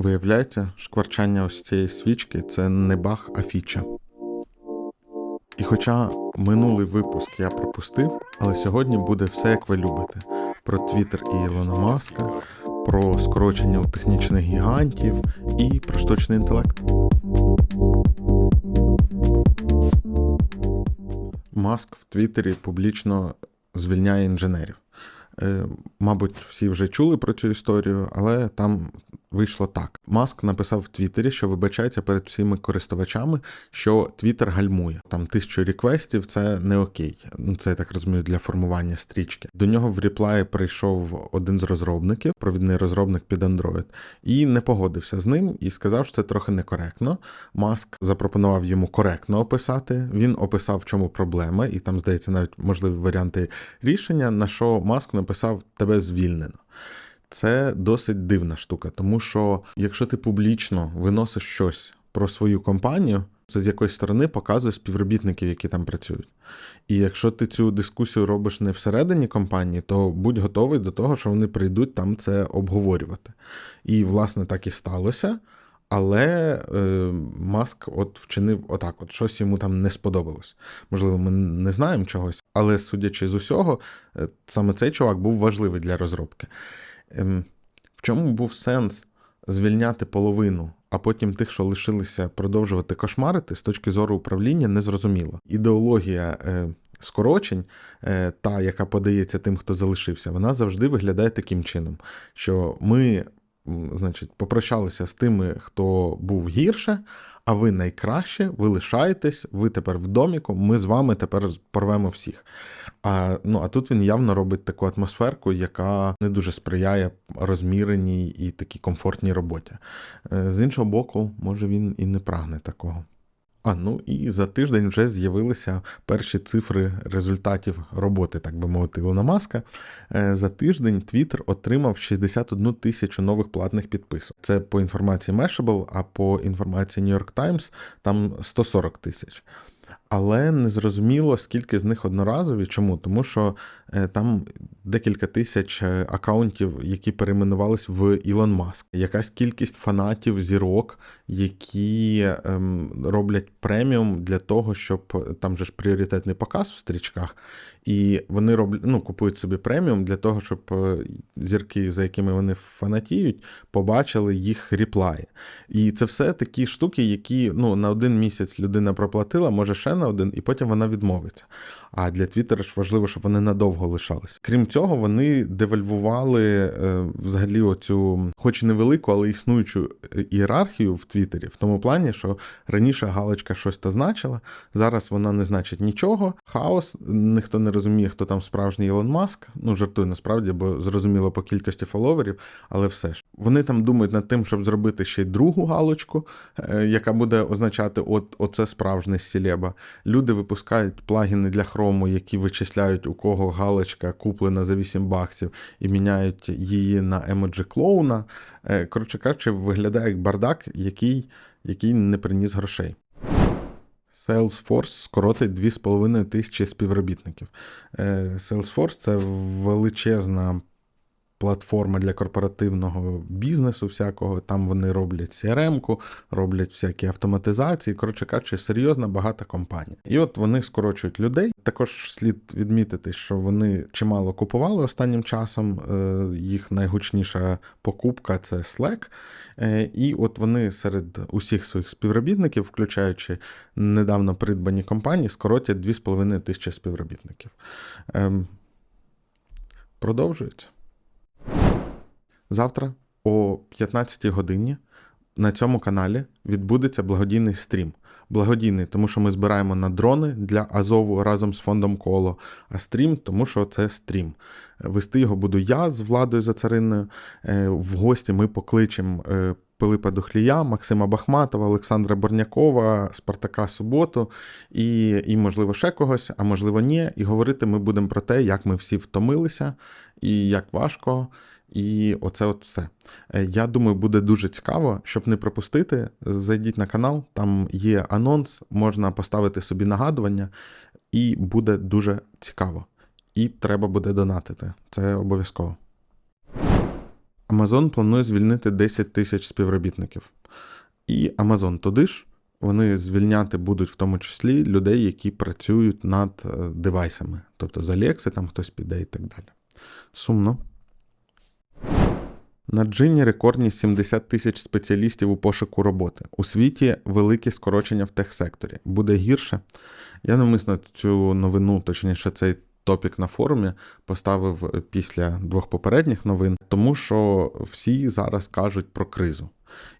Виявляється, шкварчання ось цієї свічки це не баг, а фіча. І хоча минулий випуск я пропустив, але сьогодні буде все як ви любите: про Твіттер і Ілона Маска, про скорочення у технічних гігантів і про штучний інтелект. Маск в Твіттері публічно звільняє інженерів. Е, Мабуть, всі вже чули про цю історію, але там вийшло так. Маск написав в Твіттері, що вибачається перед всіма користувачами, що Твіттер гальмує. Там тисячу реквестів це не окей. Ну, Це я так розумію для формування стрічки. До нього в реплаї прийшов один з розробників, провідний розробник під Android, і не погодився з ним і сказав, що це трохи некоректно. Маск запропонував йому коректно описати. Він описав, в чому проблема, і там, здається, навіть можливі варіанти рішення, на що Маск написав тебе звільнено. Це досить дивна штука, тому що якщо ти публічно виносиш щось про свою компанію, це з якоїсь сторони показує співробітників, які там працюють. І якщо ти цю дискусію робиш не всередині компанії, то будь готовий до того, що вони прийдуть там це обговорювати. І, власне, так і сталося. Але е, Маск от вчинив отак: от щось йому там не сподобалось. Можливо, ми не знаємо чогось, але судячи з усього, е, саме цей чувак був важливий для розробки. Ем, в чому був сенс звільняти половину, а потім тих, що лишилися, продовжувати кошмарити з точки зору управління, незрозуміло. Ідеологія е, скорочень, е, та, яка подається тим, хто залишився, вона завжди виглядає таким чином, що ми. Значить, попрощалися з тими, хто був гірше, а ви найкраще, ви лишаєтесь, ви тепер в доміку, ми з вами тепер порвемо всіх. А, ну, а тут він явно робить таку атмосферку, яка не дуже сприяє розміреній і такій комфортній роботі. Е, З іншого боку, може він і не прагне такого. А ну і за тиждень вже з'явилися перші цифри результатів роботи, так би мовити, Ілона Маска. Е, За тиждень Твіттер отримав 61 тисячу нових платних підписок. Це по інформації Mashable, а по інформації New York Times там 140 тисяч. Але не зрозуміло, скільки з них одноразові. Чому? Тому що е, там декілька тисяч е, акаунтів, які перейменувались в Ілон Маск, якась кількість фанатів зірок, які ем, роблять преміум для того, щоб е, там же ж пріоритетний показ в стрічках, і вони роблять, ну, купують собі преміум для того, щоб зірки, за якими вони фанатіють, побачили їх ріплаї. І це все такі штуки, які ну, на один місяць людина проплатила, може ще на один, і потім вона відмовиться. А для Твіттера ж важливо, щоб вони надовго лишались. Крім цього, вони девальвували е, взагалі оцю, хоч і невелику, але існуючу е, ієрархію в Твіттері, в тому плані, що раніше галочка щось то значила, зараз вона не значить нічого. Хаос, ніхто не розуміє, хто там справжній Ілон Маск. Ну, жартую насправді, бо зрозуміло по кількості фоловерів, але все ж. Вони там думають над тим, щоб зробити ще й другу галочку, е, яка буде означати, от оце справжнє сілеба. Люди випускають плагіни для хрому, які вичисляють, у кого галочка куплена за 8 баксів, і міняють її на емоджі клоуна. Коротше кажучи, виглядає як бардак, який, який не приніс грошей. Salesforce скоротить 2,5 тисячі співробітників. Е, Salesforce це величезна платформа для корпоративного бізнесу всякого. Там вони роблять CRM-ку, роблять всякі автоматизації. Коротше кажучи, серйозна багата компанія. І от вони скорочують людей. Також слід відмітити, що вони чимало купували останнім часом. Е, Їх найгучніша покупка це Slack. Е, І от вони серед усіх своїх співробітників, включаючи недавно придбані компанії, скоротять 2,5 тисячі співробітників. Ем, Продовжується. Завтра о 15 годині на цьому каналі відбудеться благодійний стрім. Благодійний, тому що ми збираємо на дрони для Азову разом з фондом Коло, а стрім, тому що це стрім. Вести його буду я з Владою за цариною. В гості ми покличемо е, Пилипа Духлія, Максима Бахматова, Олександра Борнякова, Спартака Суботу і, і, можливо, ще когось, а можливо, ні. І говорити ми будемо про те, як ми всі втомилися і як важко. І оце от все. Е, Я думаю, буде дуже цікаво, щоб не пропустити. Зайдіть на канал, там є анонс, можна поставити собі нагадування, і буде дуже цікаво. І треба буде донатити. Це обов'язково. Amazon планує звільнити 10 тисяч співробітників. І Amazon туди ж вони звільняти будуть в тому числі людей, які працюють над е, девайсами. Тобто з Alexa там хтось піде і так далі. Сумно. На джині рекордні 70 тисяч спеціалістів у пошуку роботи. У світі великі скорочення в техсекторі. Буде гірше. Я навмисно цю новину, точніше, цей топік на форумі поставив після двох попередніх новин, тому що всі зараз кажуть про кризу.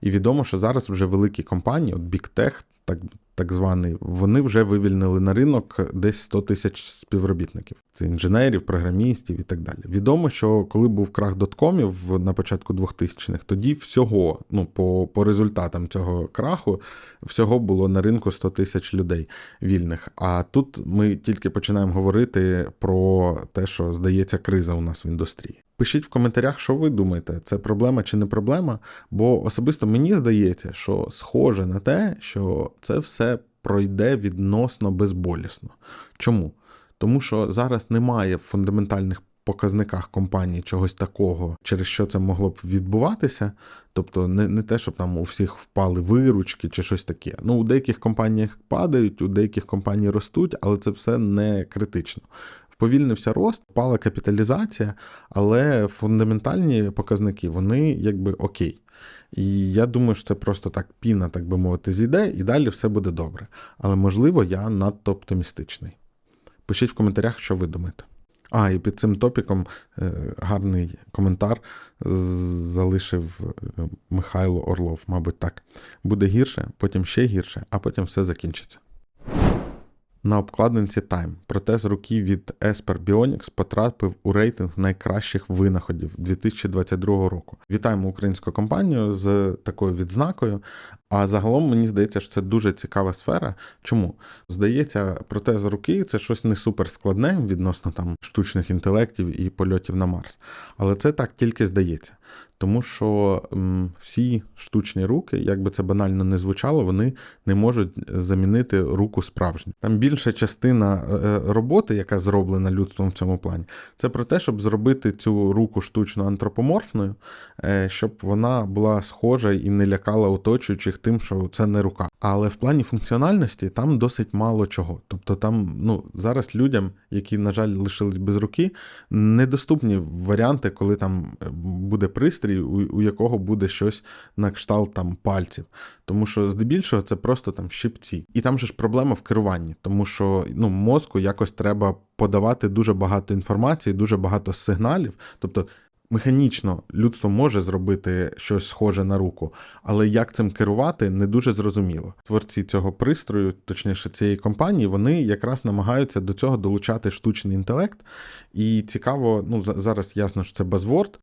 І відомо, що зараз вже великі компанії, от Big Tech, так, так званий, вони вже вивільнили на ринок десь 100 тисяч співробітників. Це інженерів, програмістів і так далі. Відомо, що коли був крах доткомів на початку 2000-х, тоді всього, ну по, по результатам цього краху, всього було на ринку 100 тисяч людей вільних. А тут ми тільки починаємо говорити про те, що здається криза у нас в індустрії. Пишіть в коментарях, що ви думаєте, це проблема чи не проблема. Бо особисто мені здається, що схоже на те, що це все пройде відносно безболісно. Чому? Тому що зараз немає в фундаментальних показниках компанії чогось такого, через що це могло б відбуватися. Тобто не не те, щоб там у всіх впали виручки чи щось таке. Ну, у деяких компаніях падають, у деяких компаній ростуть, але це все не критично. Вповільнився рост, впала капіталізація, але фундаментальні показники вони якби окей. І я думаю, що це просто так піна, так би мовити, зійде, і далі все буде добре. Але можливо, я надто оптимістичний. Пишіть в коментарях, що ви думаєте. А, і під цим топіком е, гарний коментар залишив е, Михайло Орлов, мабуть, так. Буде гірше, потім ще гірше, а потім все закінчиться. На обкладинці Time протез руки від Esper Bionics потрапив у рейтинг найкращих винаходів 2022 року. Вітаємо українську компанію з такою відзнакою. А загалом мені здається, що це дуже цікава сфера. Чому? Здається, протез руки це щось не супер складне відносно там штучних інтелектів і польотів на Марс. Але це так тільки здається. Тому що всі штучні руки, як би це банально не звучало, вони не можуть замінити руку справжню. Там більша частина е, е, роботи, яка зроблена людством в цьому плані, це про те, щоб зробити цю руку штучно антропоморфною, е, щоб вона була схожа і не лякала оточуючих тим, що це не рука. Але в плані функціональності там досить мало чого. Тобто там ну, зараз людям, які, на жаль, лишились без руки, недоступні варіанти, коли там буде пристрій, у, у якого буде щось на кшталт там пальців. Тому що здебільшого це просто там щипці. І там же ж проблема в керуванні, тому що ну, мозку якось треба подавати дуже багато інформації, дуже багато сигналів. Тобто Механічно людство може зробити щось схоже на руку, але як цим керувати, не дуже зрозуміло. Творці цього пристрою, точніше цієї компанії, вони якраз намагаються до цього долучати штучний інтелект. І цікаво, ну зараз ясно, що це базворд,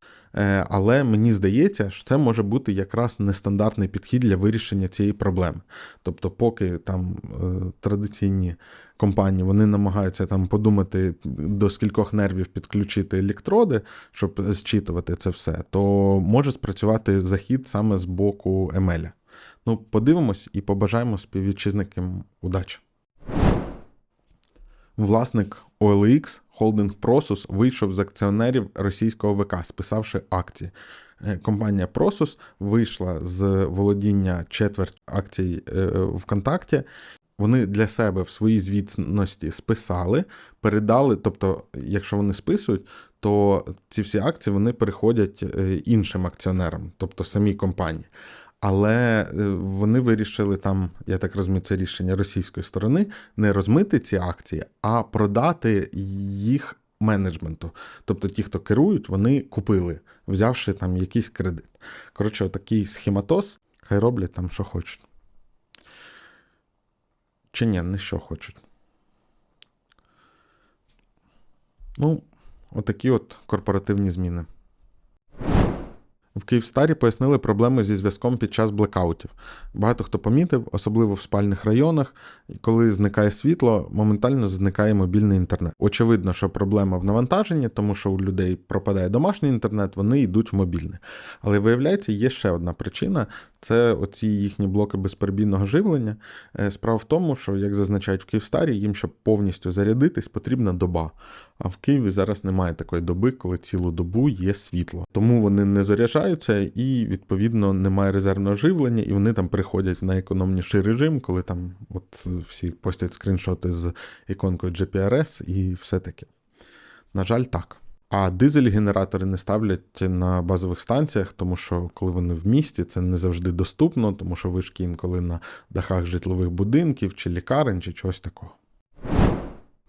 але мені здається, що це може бути якраз нестандартний підхід для вирішення цієї проблеми. Тобто, поки там е, традиційні компанії вони намагаються там подумати, до скількох нервів підключити електроди, щоб зчитувати це все, то може спрацювати захід саме з боку Емеля. Ну, подивимось і побажаємо співвітчизникам удачі. Власник OLX Holding Prosus вийшов з акціонерів російського ВК, списавши акції. Е, компанія Prosus вийшла з володіння четверть акцій е, ВКонтакті вони для себе в своїй звітності списали, передали. Тобто, якщо вони списують, то ці всі акції вони переходять е, іншим акціонерам, тобто самій компанії. Але е, вони вирішили там, я так розумію, це рішення російської сторони, не розмити ці акції, а продати їх менеджменту. Тобто ті, хто керують, вони купили, взявши там якийсь кредит. Коротше, такий схематоз, хай роблять там, що хочуть. Чи ні, не що хочуть. Ну, отакі от корпоративні зміни. В Київстарі пояснили проблеми зі зв'язком під час блекаутів. Багато хто помітив, особливо в спальних районах, коли зникає світло, моментально зникає мобільний інтернет. Очевидно, що проблема в навантаженні, тому що у людей пропадає домашній інтернет, вони йдуть в мобільний. Але виявляється, є ще одна причина це оці їхні блоки безперебійного живлення. Е, справа в тому, що, як зазначають в Київстарі, їм, щоб повністю зарядитись, потрібна доба. А в Києві зараз немає такої доби, коли цілу добу є світло. Тому вони не заряджаються і, відповідно, немає резервного живлення, і вони там приходять в найекономніший режим, коли там от всі постять скріншоти з іконкою GPRS і все таке. На жаль, так. А дизель-генератори не ставлять на базових станціях, тому що коли вони в місті, це не завжди доступно, тому що вишки інколи на дахах житлових будинків чи лікарень, чи чогось такого.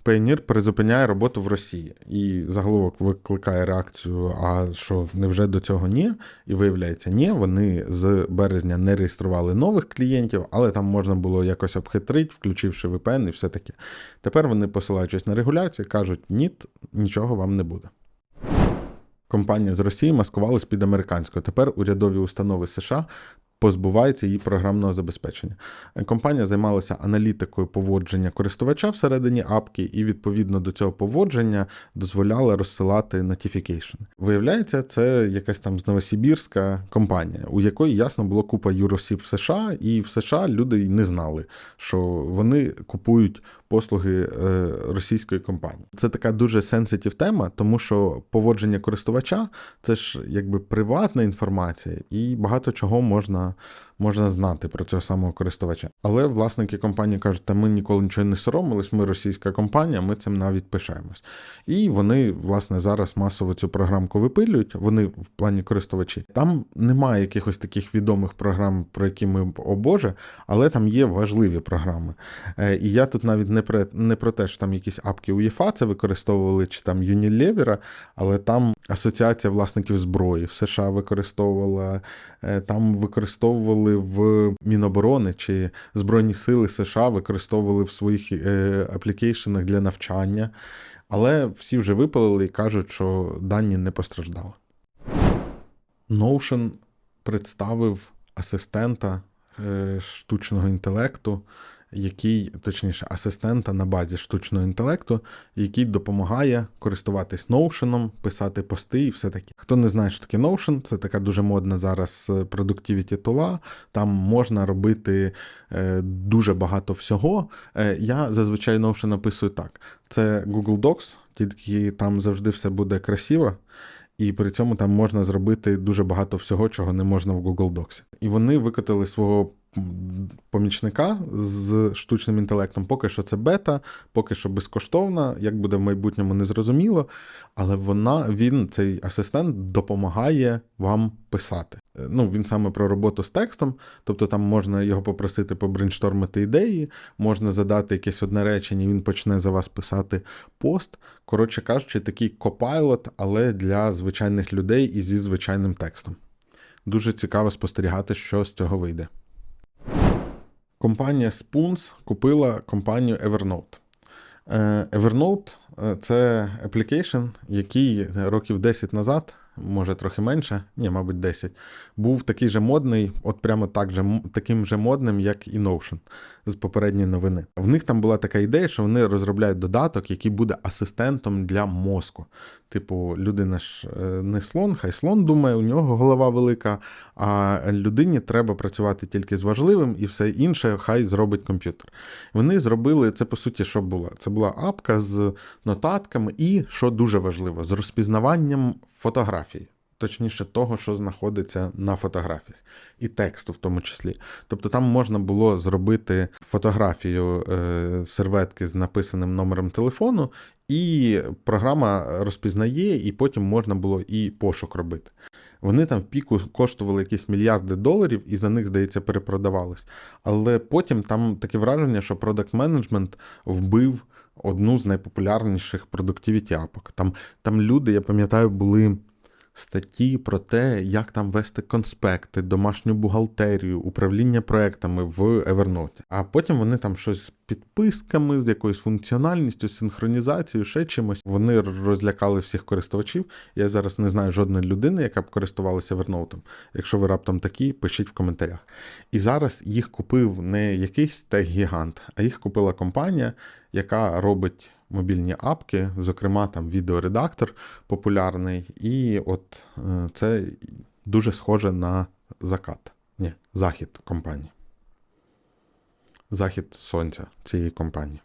Payoneer призупиняє роботу в Росії і заголовок викликає реакцію: а що невже до цього ні? І виявляється, ні, вони з березня не реєстрували нових клієнтів, але там можна було якось обхитрити, включивши VPN і все таке. Тепер вони, посилаючись на регуляцію, кажуть, ні, нічого вам не буде. Компанія з Росії маскувалась під американською. Тепер урядові установи США позбуваються її програмного забезпечення. Компанія займалася аналітикою поводження користувача всередині апки, і відповідно до цього поводження дозволяла розсилати notification. Виявляється, це якась там з Новосибірська компанія, у якої ясно було купа юросіб в США, і в США люди й не знали, що вони купують послуги е, російської компанії. Це така дуже сенситив тема, тому що поводження користувача це ж якби приватна інформація, і багато чого можна. Можна знати про цього самого користувача. Але власники компанії кажуть, та ми ніколи нічого не соромились, ми російська компанія, ми цим навіть пишаємось. І вони, власне, зараз масово цю програмку випилюють. Вони в плані користувачі. Там немає якихось таких відомих програм, про які ми о Боже, але там є важливі програми. Е, І я тут навіть не про не про те, що там якісь апки УЄФА це використовували, чи там Unilever, але там асоціація власників зброї в США використовувала, е, там використовували в Міноборони чи Збройні Сили США використовували в своїх е, аплікейшенах для навчання, але всі вже випалили і кажуть, що дані не постраждали. Notion представив асистента е, штучного інтелекту, який, точніше, асистента на базі штучного інтелекту, який допомагає користуватись Notion, писати пости і все таке. Хто не знає, що таке Notion, це така дуже модна зараз продуктивіті тула. Там можна робити е, дуже багато всього. Е, я зазвичай Notion написую так: це Google Docs, тільки там завжди все буде красиво. І при цьому там можна зробити дуже багато всього, чого не можна в Google Docs. І вони викотили свого помічника з штучним інтелектом. Поки що це бета, поки що безкоштовна, як буде в майбутньому, не зрозуміло. Але вона, він, цей асистент, допомагає вам писати. Ну, Він саме про роботу з текстом, тобто там можна його попросити побрейнштормити ідеї, можна задати якесь одне речення, він почне за вас писати пост. Коротше кажучи, такий копайлот, але для звичайних людей і зі звичайним текстом. Дуже цікаво спостерігати, що з цього вийде. Компанія Spoons купила компанію Evernote. Е, Evernote це application, який років 10 назад, може трохи менше, ні, мабуть, 10, був такий же модний, от прямо так же, таким же модним, як і Notion з попередньої новини. В них там була така ідея, що вони розробляють додаток, який буде асистентом для мозку. Типу, людина ж е, не слон, хай слон думає, у нього голова велика, а людині треба працювати тільки з важливим, і все інше хай зробить комп'ютер. Вони зробили це, по суті, що було? Це була апка з нотатками, і, що дуже важливо, з розпізнаванням фотографій. Точніше, того, що знаходиться на фотографіях, і тексту в тому числі. Тобто там можна було зробити фотографію е, серветки з написаним номером телефону, і програма розпізнає, і потім можна було і пошук робити. Вони там в піку коштували якісь мільярди доларів, і за них, здається, перепродавались. Але потім там таке враження, що продакт менеджмент вбив одну з найпопулярніших продуктивіті апок. Там, Там люди, я пам'ятаю, були статті про те, як там вести конспекти, домашню бухгалтерію, управління проектами в Evernote. А потім вони там щось з підписками, з якоюсь функціональністю, синхронізацією, ще чимось. Вони розлякали всіх користувачів. Я зараз не знаю жодної людини, яка б користувалася Evernote. Якщо ви раптом такі, пишіть в коментарях. І зараз їх купив не якийсь тех-гігант, а їх купила компанія, яка робить мобільні апки, зокрема там відеоредактор популярний, і от е, це дуже схоже на закат. Ні, захід компанії. Захід сонця цієї компанії.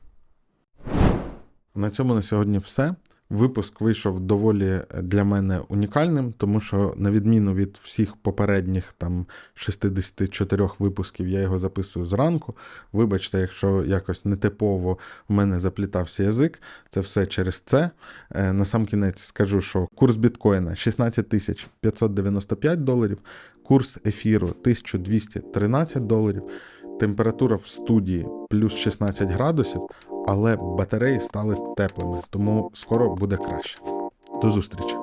На цьому на сьогодні все. Випуск вийшов доволі е, для мене унікальним, тому що, на відміну від всіх попередніх там 64 випусків, я його записую зранку. Вибачте, якщо якось нетипово в мене заплітався язик, це все через це. Е, На сам кінець скажу, що курс біткоїна 16 тисяч 595 доларів, курс ефіру 1213 доларів, температура в студії плюс 16 градусів, але батареї стали теплими, тому скоро буде краще. До зустрічі!